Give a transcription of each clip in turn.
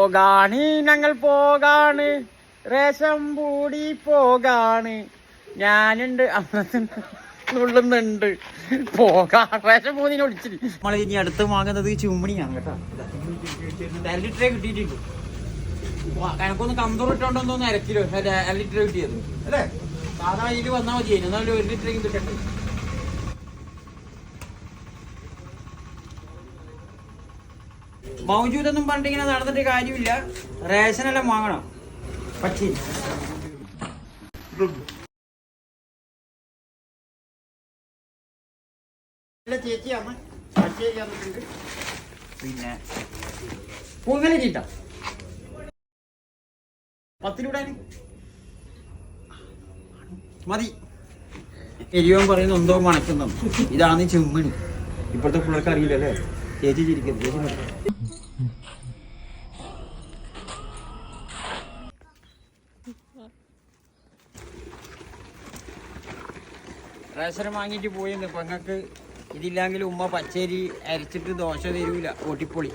പോകാണ് ഞങ്ങൾ പോകാണ് റേഷം പൂടി പോകാണ്. ഞാനുണ്ട് പൂതിനെ ഒളിച്ചിട്ട് നമ്മൾ ഇനി അടുത്ത് വാങ്ങുന്നത് ചുമണിയാണ് കേട്ടോ. ലിറ്ററേ കിട്ടിയിട്ടുണ്ട്. വാ, കണക്കൊന്ന് കമ്പൂർ ഇട്ടോണ്ടോന്ന് അര ലിറ്റർ കിട്ടിയത്. അല്ലേ? സാധാരണ ഇതിൽ വന്നാൽ മതി ഒരു ലിറ്റർ കിട്ടട്ടെ. മൗജൂദൊന്നും പറഞ്ഞിങ്ങനെ നടന്നിട്ട് കാര്യമില്ല. റേഷനെല്ലാം വാങ്ങണം. പറ്റി ചേച്ചിയാണ്. പിന്നെ. പൂങ്ങനെ ചീട്ട പത്തിലൂടെ മതി. എരിവൻ പറയുന്ന എന്തോ മണക്കുന്നു ഇതാണ് ചെമ്മണി ഇപ്പോഴത്തെ പിള്ളേർക്ക് അറിയില്ലല്ലേ? ചേച്ചി ചിരിക്കരുത് ചേച്ചി. റേഷൻ വാങ്ങിയിട്ട് പോയിന്ന്. പെങ്ങൾക്ക് ഇതില്ലെങ്കിൽ ഉമ്മ പച്ചരി അരച്ചിട്ട് ദോശ തരൂല ഒട്ടിപ്പൊളി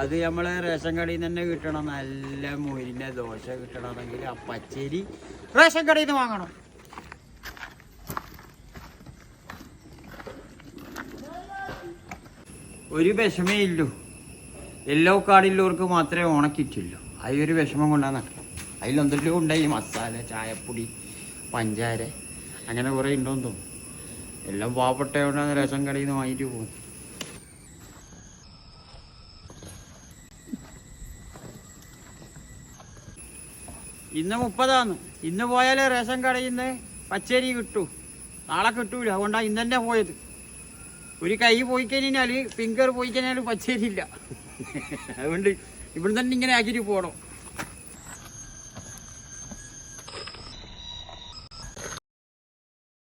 അത് നമ്മളെ റേഷൻ കടയിൽ നിന്ന് തന്നെ കിട്ടണം. നല്ല മൊരിന്റെ ദോശ കിട്ടണമെങ്കിൽ ആ പച്ചരി റേഷൻ കടയിൽ നിന്ന് വാങ്ങണം. ഒരു വിഷമേ ഇല്ലു. യെല്ലോ കാർഡുള്ളവർക്ക് മാത്രമേ ഓണക്കിറ്റുള്ളൂ അതിലൊരു വിഷമം കൊണ്ടാണ് നടക്കുന്നത് അതിലെന്തെല്ലോ ഉണ്ടായി. മസാല ചായപ്പൊടി പഞ്ചാര അങ്ങനെ കുറേ ഉണ്ടോന്ന് തോന്നുന്നു. എല്ലാം പാവപ്പെട്ടവരാണ് രസം കടയിൽ നിന്ന് വാങ്ങിയിട്ട് പോകുന്നത് ഇന്ന് മുപ്പതാന്ന്. ഇന്ന് പോയാലേ റേഷൻ കടയിൽ നിന്ന് പച്ചരി കിട്ടൂ. നാളെ കിട്ടൂല. അതുകൊണ്ടാണ് ഇന്ന് തന്നെ പോയത്. ഒരു കൈ പോയി കഴിഞ്ഞാൽ ഫിംഗർ പോയി കഴിഞ്ഞാൽ പച്ചേരിയില്ല. അതുകൊണ്ട് ഇവിടെ തന്നെ ഇങ്ങനെ ആക്കിയിട്ട് പോകണം